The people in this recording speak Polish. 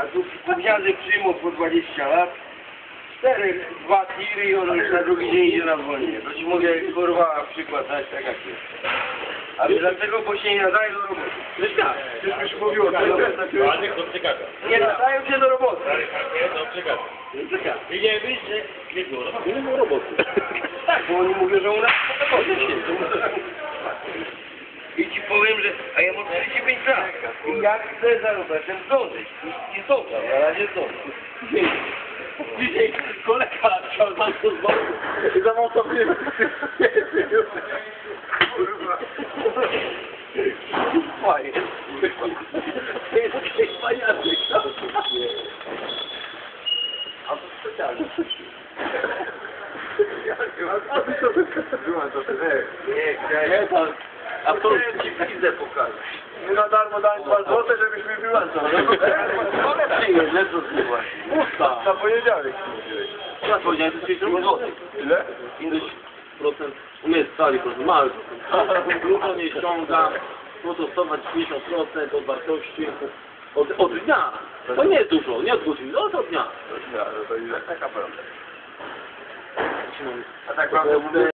A tu gówniarze przyjmą po 20 lat, cztery, dwa tiry i on już na drugi dzień idzie na zwolnienie. To ci mogę kurwa przykład dać tak jak jest. A dlaczego? Bo się nie nadaje do roboty. Krystian, Już już mówiło, to jest Ale niech to przekaże. nie nadają się do roboty. Ale nie, to przekaże. czekaj, Widziałeś, że nie było. nie ma roboty. Tak, bo oni mówią, że u nas to I ci powiem, że a ja mam 45 lat. I jak chcę zarobić, chcę zdążyć. I nie zdążam, na razie zdążę. Dzisiaj kolega chciał nam to znowu i zamontował Kurwa. Fajnie. Jest jakiś paniaczek. A to specjalnie. A ty co wyłącz to nie. Nie, chciałem. Nie, to... A to Chciałem ci pizdę pokazać. My na darmo dałem 2 złote, żebyśmy wyłączali. Ale przyjeźdź, lecz to właśnie. Usta. Na poniedziałek mówiłeś. Ja powiedziałem, że 30 zł. Ile? Ileś procent, nie stali procent, mały procent. Dużo nie ściąga, no to 150% od wartości od, od dnia. To nie jest dużo, nie od godziny, no to od dnia. No to ile? Taka prawda. A tak prawdę mówiąc,